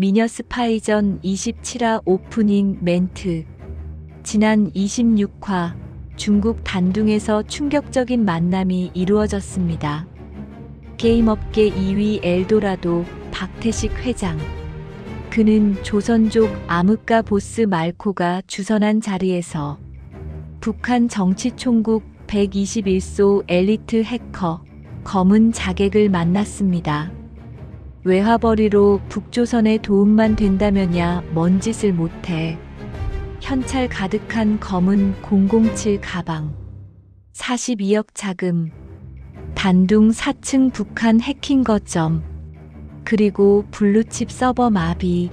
미녀 스파이전 27화 오프닝 멘트. 지난 26화 중국 단둥에서 충격적인 만남이 이루어졌습니다. 게임업계 2위 엘도라도 박태식 회장. 그는 조선족 암흑가 보스 말코가 주선한 자리에서 북한 정치총국 121소 엘리트 해커 검은 자객을 만났습니다. 외화벌이로 북조선에 도움만 된다면야 먼 짓을 못해. 현찰 가득한 검은 007 가방. 42억 자금. 단둥 4층 북한 해킹 거점. 그리고 블루칩 서버 마비.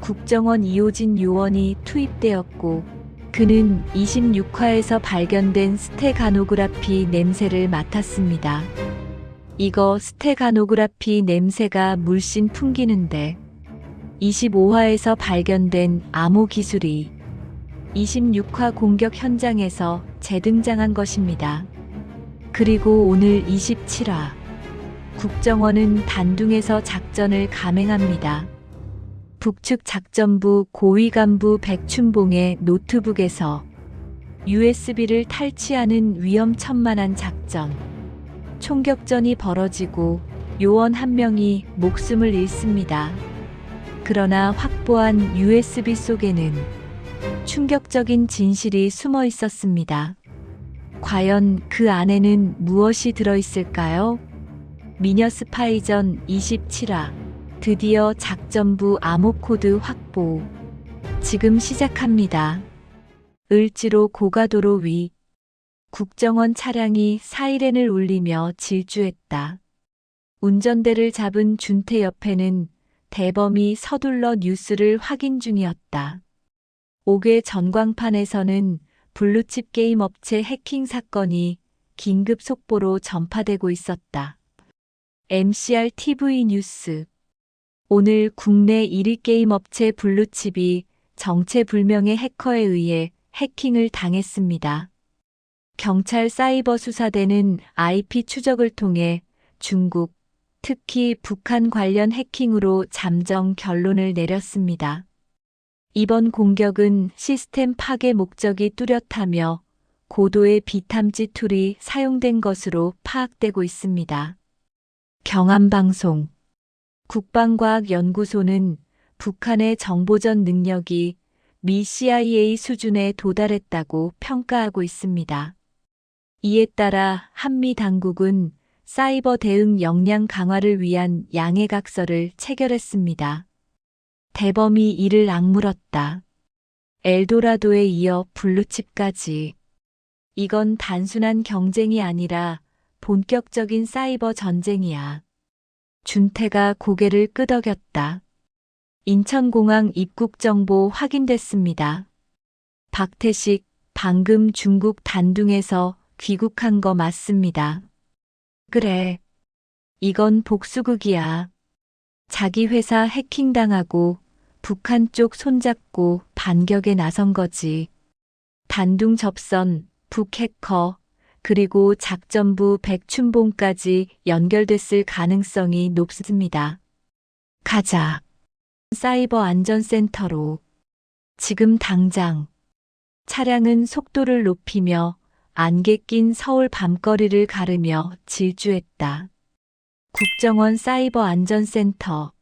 국정원 이호진 요원이 투입되었고, 그는 26화에서 발견된 스테가노그라피 냄새를 맡았습니다. 이거 스테가노그라피 냄새가 물씬 풍기는데 25화에서 발견된 암호 기술이 26화 공격 현장에서 재등장한 것입니다. 그리고 오늘 27화 국정원은 단둥에서 작전을 감행합니다. 북측 작전부 고위 간부 백춘봉의 노트북에서 USB를 탈취하는 위험천만한 작전. 총격전이 벌어지고 요원 한 명이 목숨을 잃습니다. 그러나 확보한 USB 속에는 충격적인 진실이 숨어 있었습니다. 과연 그 안에는 무엇이 들어있을까요? 미녀 스파이전 27화. 드디어 작전부 암호코드 확보. 지금 시작합니다. 을지로 고가도로 위. 국정원 차량이 사이렌을 울리며 질주했다. 운전대를 잡은 준태 옆에는 대범이 서둘러 뉴스를 확인 중이었다. 옥외 전광판에서는 블루칩 게임 업체 해킹 사건이 긴급 속보로 전파되고 있었다. MCR TV 뉴스. 오늘 국내 1위 게임 업체 블루칩이 정체불명의 해커에 의해 해킹을 당했습니다. 경찰 사이버 수사대는 IP 추적을 통해 중국, 특히 북한 관련 해킹으로 잠정 결론을 내렸습니다. 이번 공격은 시스템 파괴 목적이 뚜렷하며 고도의 비탐지 툴이 사용된 것으로 파악되고 있습니다. 경암방송 국방과학연구소는 북한의 정보전 능력이 미 CIA 수준에 도달했다고 평가하고 있습니다. 이에 따라 한미 당국은 사이버 대응 역량 강화를 위한 양해각서를 체결했습니다. 대범이 이를 악물었다. 엘도라도에 이어 블루칩까지. 이건 단순한 경쟁이 아니라 본격적인 사이버 전쟁이야. 준태가 고개를 끄덕였다. 인천공항 입국 정보 확인됐습니다. 박태식, 방금 중국 단둥에서 귀국한 거 맞습니다. 그래. 이건 복수극이야. 자기 회사 해킹당하고 북한 쪽 손잡고 반격에 나선 거지. 단둥 접선, 북해커, 그리고 작전부 백춘봉까지 연결됐을 가능성이 높습니다. 가자. 사이버 안전센터로. 지금 당장. 차량은 속도를 높이며 안개 낀 서울 밤거리를 가르며 질주했다. 국정원 사이버 안전센터.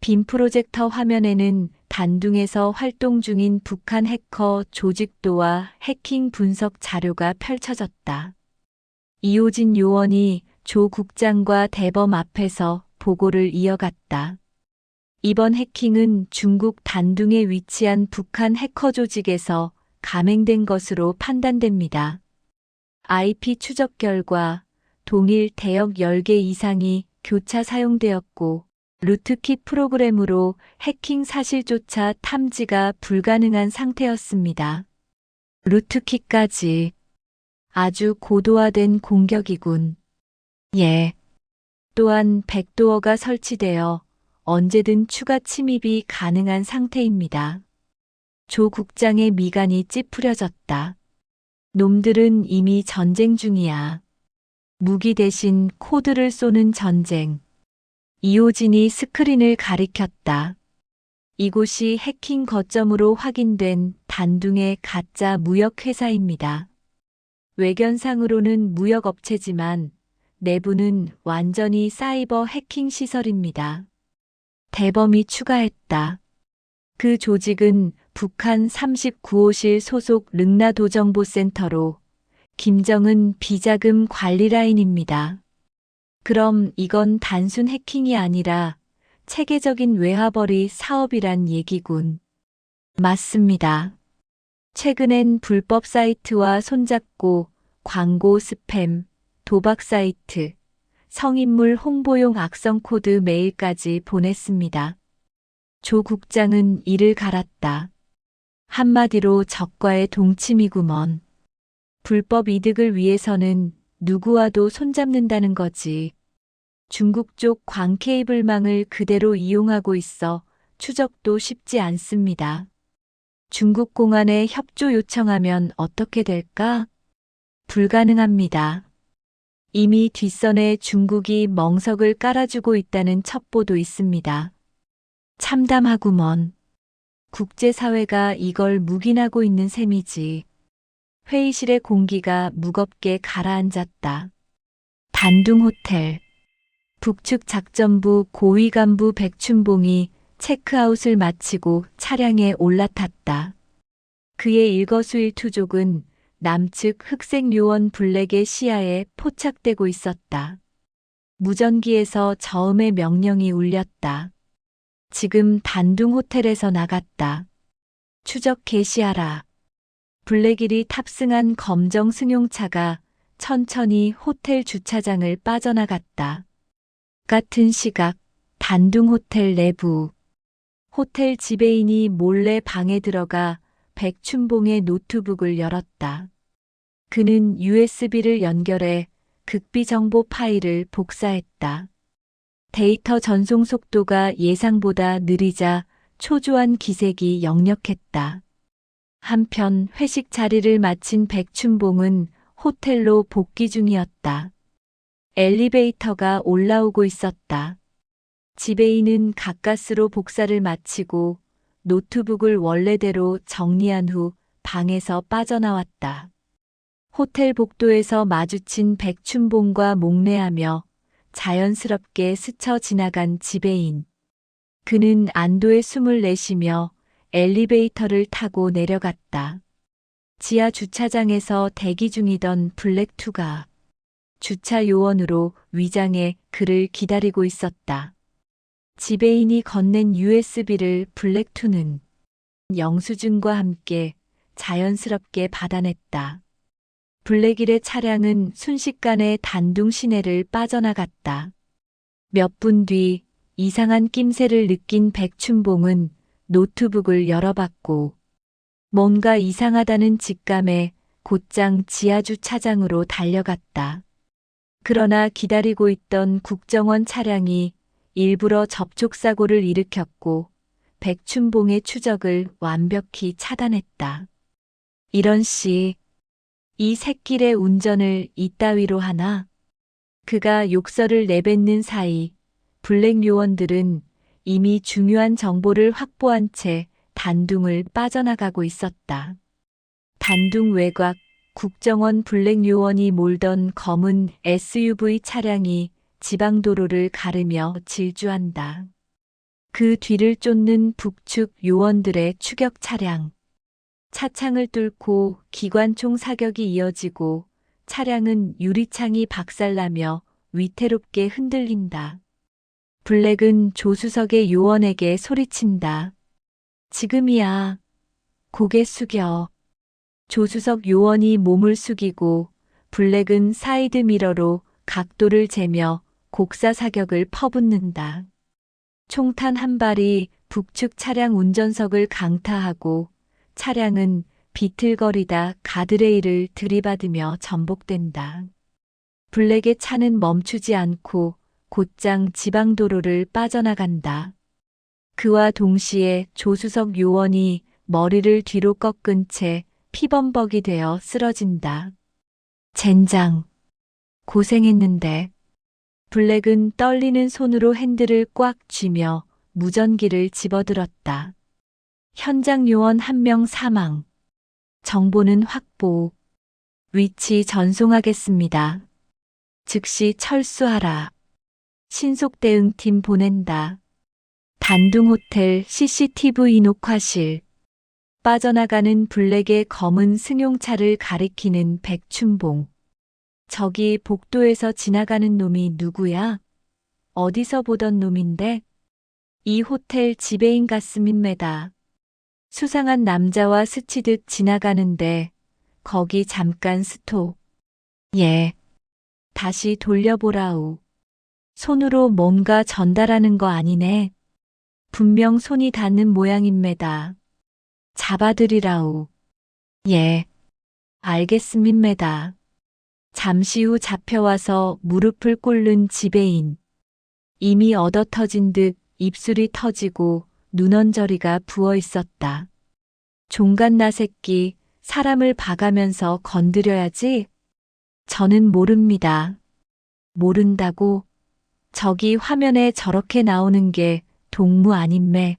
빔 프로젝터 화면에는 단둥에서 활동 중인 북한 해커 조직도와 해킹 분석 자료가 펼쳐졌다. 이호진 요원이 조 국장과 대범 앞에서 보고를 이어갔다. 이번 해킹은 중국 단둥에 위치한 북한 해커 조직에서 감행된 것으로 판단됩니다. IP 추적 결과 동일 대역 10개 이상이 교차 사용되었고 루트키 프로그램으로 해킹 사실조차 탐지가 불가능한 상태였습니다. 루트키까지 아주 고도화된 공격이군. 예. 또한 백도어가 설치되어 언제든 추가 침입이 가능한 상태입니다. 조 국장의 미간이 찌푸려졌다. 놈들은 이미 전쟁 중이야. 무기 대신 코드를 쏘는 전쟁. 이호진이 스크린을 가리켰다. 이곳이 해킹 거점으로 확인된 단둥의 가짜 무역회사입니다. 외견상으로는 무역업체지만 내부는 완전히 사이버 해킹 시설입니다. 대범이 추가했다. 그 조직은 북한 39호실 소속 릉나도정보센터로 김정은 비자금 관리 라인입니다. 그럼 이건 단순 해킹이 아니라 체계적인 외화벌이 사업이란 얘기군. 맞습니다. 최근엔 불법 사이트와 손잡고 광고 스팸, 도박 사이트, 성인물 홍보용 악성 코드 메일까지 보냈습니다. 조 국장은 이를 갈았다. 한마디로 적과의 동침이구먼. 불법 이득을 위해서는 누구와도 손잡는다는 거지. 중국 쪽 광 케이블망을 그대로 이용하고 있어 추적도 쉽지 않습니다. 중국 공안에 협조 요청하면 어떻게 될까? 불가능합니다. 이미 뒷선에 중국이 멍석을 깔아주고 있다는 첩보도 있습니다. 참담하구먼. 국제사회가 이걸 묵인하고 있는 셈이지. 회의실의 공기가 무겁게 가라앉았다. 단둥 호텔. 북측 작전부 고위 간부 백춘봉이 체크아웃을 마치고 차량에 올라탔다. 그의 일거수일투족은 남측 흑색 요원 블랙의 시야에 포착되고 있었다. 무전기에서 저음의 명령이 울렸다. 지금 단둥 호텔에서 나갔다. 추적 개시하라. 블랙일이 탑승한 검정 승용차가 천천히 호텔 주차장을 빠져나갔다. 같은 시각 단둥 호텔 내부 호텔 지배인이 몰래 방에 들어가 백춘봉의 노트북을 열었다. 그는 USB를 연결해 극비 정보 파일을 복사했다. 데이터 전송 속도가 예상보다 느리자 초조한 기색이 역력했다. 한편 회식 자리를 마친 백춘봉은 호텔로 복귀 중이었다. 엘리베이터가 올라오고 있었다. 지배인은 가까스로 복사를 마치고 노트북을 원래대로 정리한 후 방에서 빠져나왔다. 호텔 복도에서 마주친 백춘봉과 목례하며 자연스럽게 스쳐 지나간 지배인. 그는 안도의 숨을 내쉬며 엘리베이터를 타고 내려갔다. 지하 주차장에서 대기 중이던 블랙투가 주차 요원으로 위장해 그를 기다리고 있었다. 지배인이 건넨 USB를 블랙투는 영수증과 함께 자연스럽게 받아냈다. 블랙일의 차량은 순식간에 단둥 시내를 빠져나갔다. 몇 분 뒤 이상한 낌새를 느낀 백춘봉은 노트북을 열어봤고 뭔가 이상하다는 직감에 곧장 지하주차장으로 달려갔다. 그러나 기다리고 있던 국정원 차량이 일부러 접촉사고를 일으켰고 백춘봉의 추적을 완벽히 차단했다. 이런 씨, 이 새끼의 운전을 이따위로 하나? 그가 욕설을 내뱉는 사이 블랙 요원들은 이미 중요한 정보를 확보한 채 단둥을 빠져나가고 있었다. 단둥 외곽 국정원 블랙 요원이 몰던 검은 SUV 차량이 지방도로를 가르며 질주한다. 그 뒤를 쫓는 북측 요원들의 추격 차량. 차창을 뚫고 기관총 사격이 이어지고 차량은 유리창이 박살나며 위태롭게 흔들린다. 블랙은 조수석의 요원에게 소리친다. 지금이야. 고개 숙여. 조수석 요원이 몸을 숙이고 블랙은 사이드 미러로 각도를 재며 곡사 사격을 퍼붓는다. 총탄 한 발이 북측 차량 운전석을 강타하고 차량은 비틀거리다 가드레일을 들이받으며 전복된다. 블랙의 차는 멈추지 않고 곧장 지방도로를 빠져나간다. 그와 동시에 조수석 요원이 머리를 뒤로 꺾은 채 피범벅이 되어 쓰러진다. 젠장. 고생했는데. 블랙은 떨리는 손으로 핸들을 꽉 쥐며 무전기를 집어들었다. 현장 요원 한명 사망. 정보는 확보. 위치 전송하겠습니다. 즉시 철수하라. 신속 대응팀 보낸다. 단둥 호텔 CCTV 녹화실. 빠져나가는 블랙의 검은 승용차를 가리키는 백춘봉. 저기 복도에서 지나가는 놈이 누구야? 어디서 보던 놈인데? 이 호텔 지배인 같음입니다. 수상한 남자와 스치듯 지나가는데 거기 잠깐 스톱. 예. 다시 돌려보라우. 손으로 뭔가 전달하는 거 아니네. 분명 손이 닿는 모양입니다. 잡아드리라우. 예. 알겠음입니다. 잠시 후 잡혀와서 무릎을 꿇는 지배인. 이미 얻어 터진 듯 입술이 터지고 눈언저리가 부어 있었다. 종갓나 새끼, 사람을 봐가면서 건드려야지? 저는 모릅니다. 모른다고? 저기 화면에 저렇게 나오는 게 동무 아님매.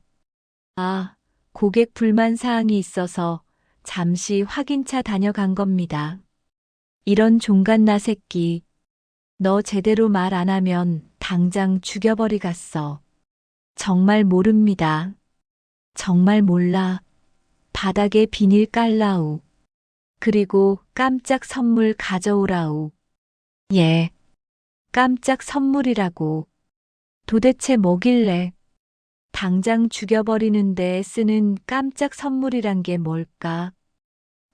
아, 고객 불만 사항이 있어서 잠시 확인차 다녀간 겁니다. 이런 종갓나 새끼. 너 제대로 말 안 하면 당장 죽여버리갔어. 정말 모릅니다. 정말 몰라. 바닥에 비닐 깔라우. 그리고 깜짝 선물 가져오라우. 예. 깜짝 선물이라고. 도대체 뭐길래? 당장 죽여버리는데 쓰는 깜짝 선물이란 게 뭘까?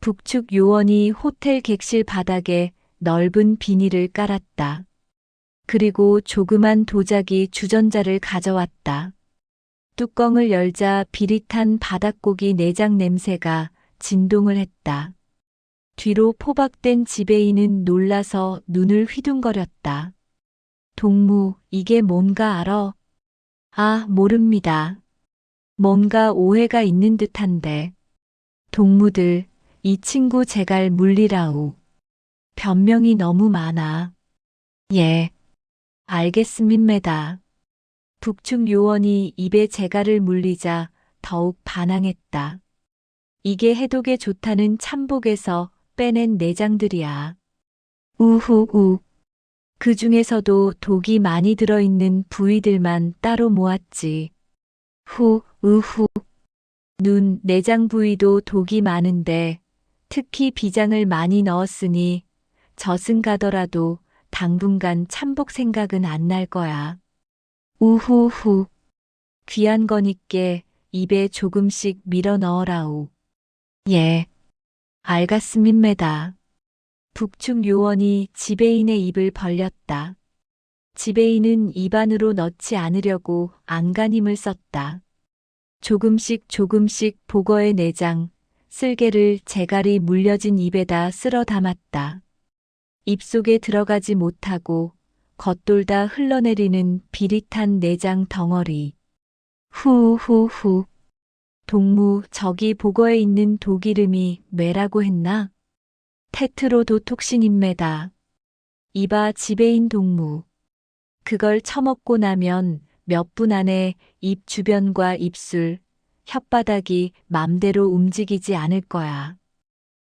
북측 요원이 호텔 객실 바닥에 넓은 비닐을 깔았다. 그리고 조그만 도자기 주전자를 가져왔다. 뚜껑을 열자 비릿한 바닥고기 내장 냄새가 진동을 했다. 뒤로 포박된 지배인은 놀라서 눈을 휘둥거렸다. 동무, 이게 뭔가 알아? 아, 모릅니다. 뭔가 오해가 있는 듯한데. 동무들, 이 친구 제갈 물리라우. 변명이 너무 많아. 예. 알겠음입니다. 북측 요원이 입에 재갈을 물리자 더욱 반항했다. 이게 해독에 좋다는 참복에서 빼낸 내장들이야. 우후우. 그 중에서도 독이 많이 들어있는 부위들만 따로 모았지. 후, 우후. 눈, 내장 부위도 독이 많은데 특히 비장을 많이 넣었으니 저승 가더라도 당분간 참복 생각은 안 날 거야. 우후후. 귀한 거니께 입에 조금씩 밀어 넣어라우. 예. 알갔음입니다. 북측 요원이 지배인의 입을 벌렸다. 지배인은 입안으로 넣지 않으려고 안간힘을 썼다. 조금씩 조금씩 보거의 내장, 쓸개를 재갈이 물려진 입에다 쓸어 담았다. 입속에 들어가지 못하고 겉돌다 흘러내리는 비릿한 내장 덩어리. 후후후. 동무 저기 보거에 있는 독 이름이 뭐라고 했나? 테트로도톡신입니다. 이봐 지배인 동무. 그걸 처먹고 나면 몇 분 안에 입 주변과 입술, 혓바닥이 맘대로 움직이지 않을 거야.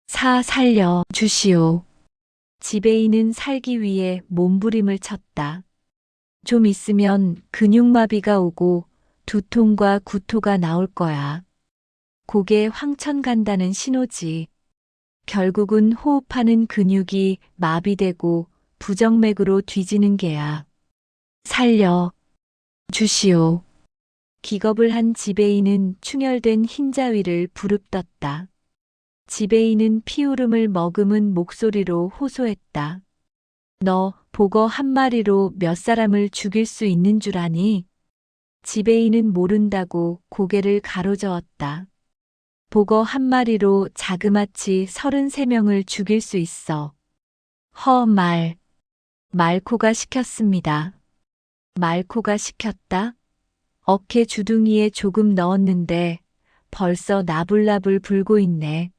사 살려 주시오. 지배인은 살기 위해 몸부림을 쳤다. 좀 있으면 근육마비가 오고 두통과 구토가 나올 거야. 고개 황천 간다는 신호지. 결국은 호흡하는 근육이 마비되고 부정맥으로 뒤지는 게야. 살려 주시오. 기겁을 한 지배인은 충혈된 흰자위를 부릅떴다. 지배인은 피우름을 머금은 목소리로 호소했다. 너 보거 한 마리로 몇 사람을 죽일 수 있는 줄 아니? 지배인은 모른다고 고개를 가로저었다. 보거 한 마리로 자그마치 33명을 죽일 수 있어. 허 말. 말코가 시켰습니다. 말코가 시켰다? 어깨 주둥이에 조금 넣었는데 벌써 나불나불 불고 있네.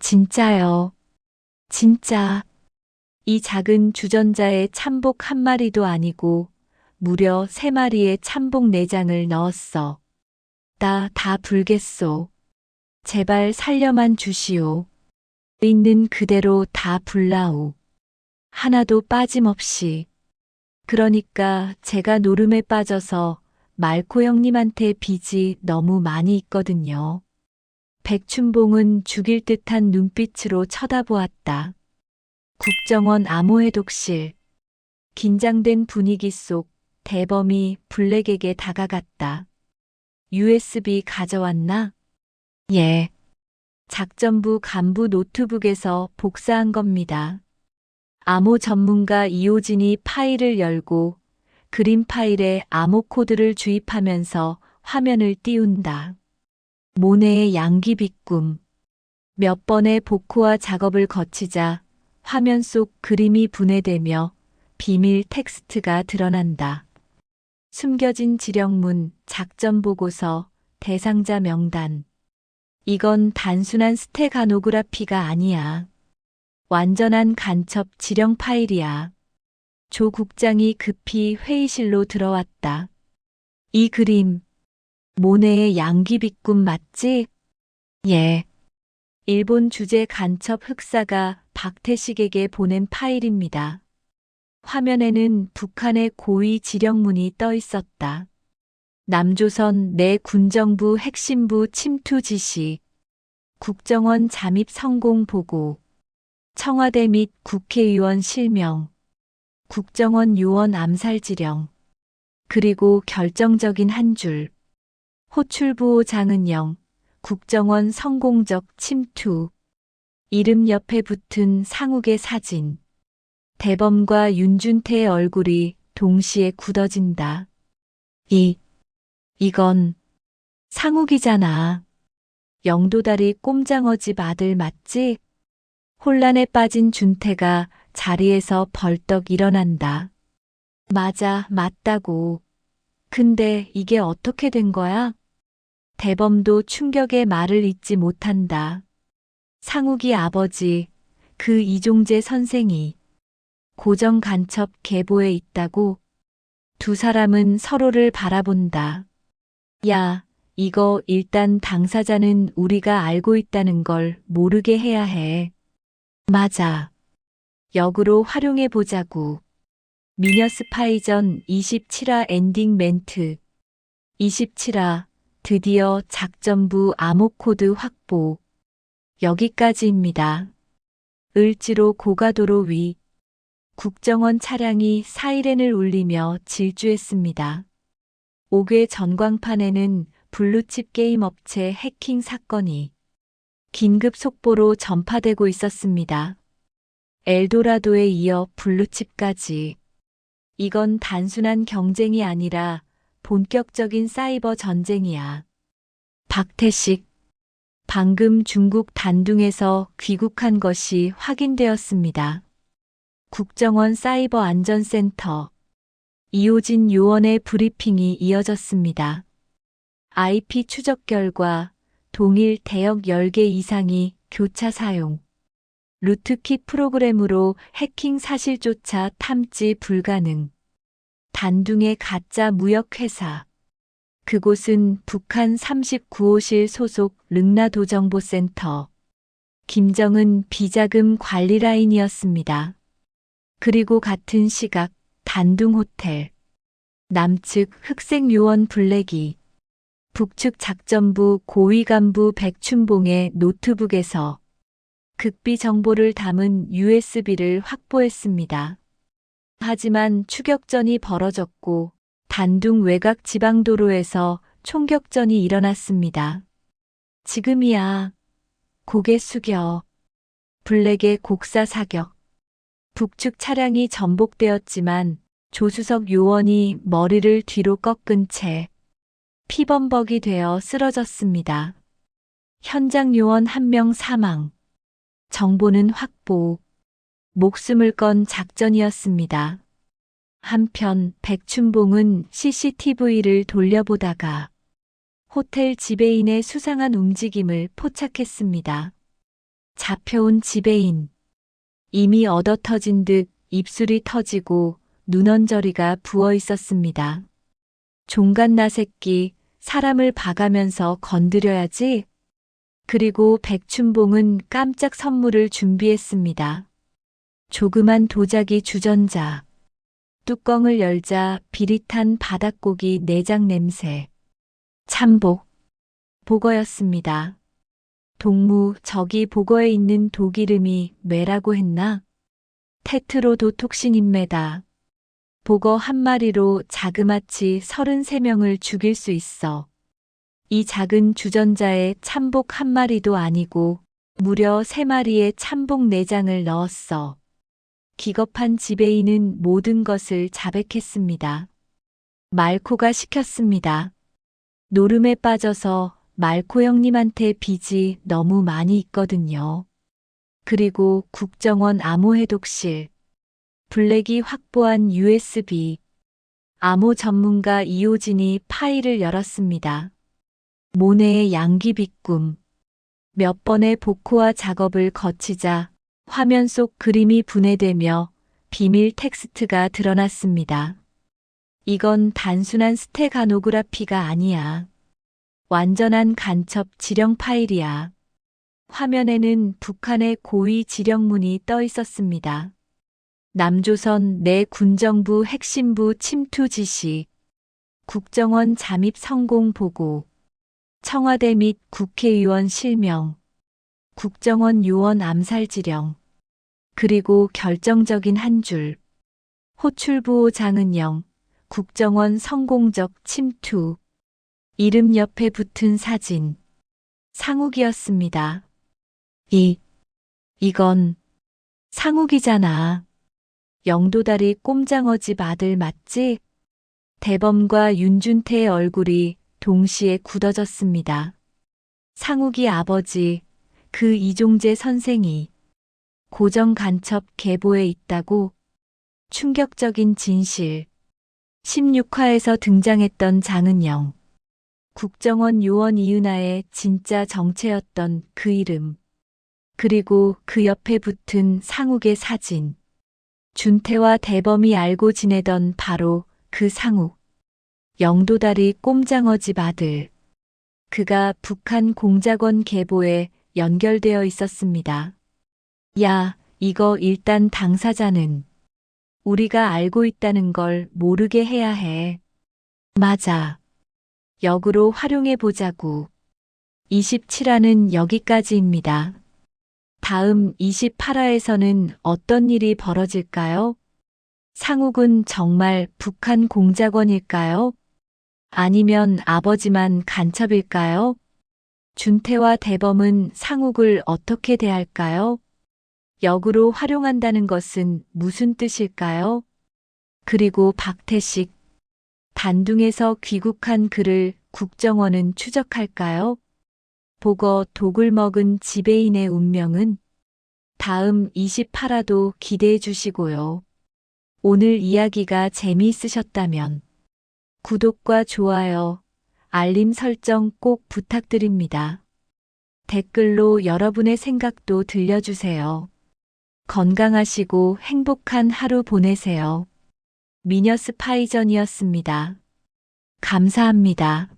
진짜요. 진짜. 이 작은 주전자에 참복 한 마리도 아니고 무려 세 마리의 참복 내장을 넣었어. 나 다 불겠소. 제발 살려만 주시오. 있는 그대로 다 불라오. 하나도 빠짐없이. 그러니까 제가 노름에 빠져서 말코 형님한테 빚이 너무 많이 있거든요. 백춘봉은 죽일 듯한 눈빛으로 쳐다보았다. 국정원 암호의 독실. 긴장된 분위기 속 대범이 블랙에게 다가갔다. USB 가져왔나? 예. 작전부 간부 노트북에서 복사한 겁니다. 암호 전문가 이호진이 파일을 열고 그림 파일에 암호 코드를 주입하면서 화면을 띄운다. 모네의 양기 빗꿈. 몇 번의 복호화 작업을 거치자 화면 속 그림이 분해되며 비밀 텍스트가 드러난다. 숨겨진 지령문, 작전 보고서, 대상자 명단. 이건 단순한 스테가노그라피가 아니야. 완전한 간첩 지령 파일이야. 조 국장이 급히 회의실로 들어왔다. 이 그림, 모네의 양기 빗꿈 맞지? 예. 일본 주재 간첩 흑사가 박태식에게 보낸 파일입니다. 화면에는 북한의 고위 지령문이 떠 있었다. 남조선 내 군정부 핵심부 침투 지시, 국정원 잠입 성공 보고, 청와대 및 국회의원 실명, 국정원 요원 암살 지령, 그리고 결정적인 한 줄, 호출부호 장은영, 국정원 성공적 침투, 이름 옆에 붙은 상욱의 사진, 대범과 윤준태의 얼굴이 동시에 굳어진다. 이, 이건 상욱이잖아. 영도다리 꼼장어집 아들 맞지? 혼란에 빠진 준태가 자리에서 벌떡 일어난다. 맞아, 맞다고. 근데 이게 어떻게 된 거야? 대범도 충격의 말을 잇지 못한다. 상욱이 아버지, 그 이종재 선생이 고정 간첩 계보에 있다고 두 사람은 서로를 바라본다. 야, 이거 일단 당사자는 우리가 알고 있다는 걸 모르게 해야 해. 맞아. 역으로 활용해 보자고. 미녀 스파이전 27화 엔딩 멘트. 27화 드디어 작전부 암호코드 확보. 여기까지입니다. 을지로 고가도로 위. 국정원 차량이 사이렌을 울리며 질주했습니다. 5개 전광판에는 블루칩 게임 업체 해킹 사건이 긴급 속보로 전파되고 있었습니다. 엘도라도에 이어 블루칩까지. 이건 단순한 경쟁이 아니라 본격적인 사이버 전쟁이야. 박태식. 방금 중국 단둥에서 귀국한 것이 확인되었습니다. 국정원 사이버 안전센터. 이호진 요원의 브리핑이 이어졌습니다. IP 추적 결과 동일 대역 10개 이상이 교차 사용. 루트키 프로그램으로 해킹 사실조차 탐지 불가능. 단둥의 가짜 무역회사. 그곳은 북한 39호실 소속 릉나도정보센터. 김정은 비자금 관리 라인이었습니다. 그리고 같은 시각 단둥 호텔. 남측 흑색 요원 블랙이 북측 작전부 고위 간부 백춘봉의 노트북에서 극비 정보를 담은 USB를 확보했습니다. 하지만 추격전이 벌어졌고 단둥 외곽 지방도로에서 총격전이 일어났습니다. 지금이야. 고개 숙여. 블랙의 곡사 사격. 북측 차량이 전복되었지만 조수석 요원이 머리를 뒤로 꺾은 채 피범벅이 되어 쓰러졌습니다. 현장 요원 한 명 사망. 정보는 확보. 목숨을 건 작전이었습니다. 한편 백춘봉은 CCTV를 돌려보다가 호텔 지배인의 수상한 움직임을 포착했습니다. 잡혀온 지배인. 이미 얻어 터진 듯 입술이 터지고 눈언저리가 부어 있었습니다. 종갓나 새끼, 사람을 봐가면서 건드려야지. 그리고 백춘봉은 깜짝 선물을 준비했습니다. 조그만 도자기 주전자. 뚜껑을 열자 비릿한 바닥고기 내장 냄새. 참복. 보거였습니다. 동무, 저기 보거에 있는 독 이름이 뭐라고 했나? 테트로도톡신입니다. 보거 한 마리로 자그마치 33명을 죽일 수 있어. 이 작은 주전자에 참복 한 마리도 아니고 무려 세 마리의 참복 내장을 넣었어. 기겁한 지배인은 모든 것을 자백했습니다. 말코가 시켰습니다. 노름에 빠져서 말코 형님한테 빚이 너무 많이 있거든요. 그리고 국정원 암호해독실, 블랙이 확보한 USB, 암호 전문가 이호진이 파일을 열었습니다. 모네의 양귀비꿈. 몇 번의 복호화 작업을 거치자 화면 속 그림이 분해되며 비밀 텍스트가 드러났습니다. 이건 단순한 스테가노그라피가 아니야. 완전한 간첩 지령 파일이야. 화면에는 북한의 고위 지령문이 떠 있었습니다. 남조선 내 군정부 핵심부 침투 지시, 국정원 잠입 성공 보고, 청와대 및 국회의원 실명, 국정원 요원 암살 지령, 그리고 결정적인 한 줄, 호출부호 장은영, 국정원 성공적 침투, 이름 옆에 붙은 사진, 상욱이었습니다. 이, 이건 상욱이잖아. 영도다리 꼼장어집 아들 맞지? 대범과 윤준태의 얼굴이 동시에 굳어졌습니다. 상욱이 아버지, 그 이종재 선생이 고정 간첩 계보에 있다고 충격적인 진실. 16화에서 등장했던 장은영. 국정원 요원 이은아의 진짜 정체였던 그 이름. 그리고 그 옆에 붙은 상욱의 사진. 준태와 대범이 알고 지내던 바로 그 상욱. 영도다리 꼼장어 집 아들. 그가 북한 공작원 계보에 연결되어 있었습니다. 야, 이거 일단 당사자는 우리가 알고 있다는 걸 모르게 해야 해. 맞아. 역으로 활용해 보자고. 27화는 여기까지입니다. 다음 28화에서는 어떤 일이 벌어질까요? 상욱은 정말 북한 공작원일까요? 아니면 아버지만 간첩일까요? 준태와 대범은 상욱을 어떻게 대할까요? 역으로 활용한다는 것은 무슨 뜻일까요? 그리고 박태식, 단둥에서 귀국한 그를 국정원은 추적할까요? 보거 독을 먹은 지배인의 운명은 다음 28화도 기대해 주시고요. 오늘 이야기가 재미있으셨다면 구독과 좋아요, 알림 설정 꼭 부탁드립니다. 댓글로 여러분의 생각도 들려주세요. 건강하시고 행복한 하루 보내세요. 미녀 스파이전이었습니다. 감사합니다.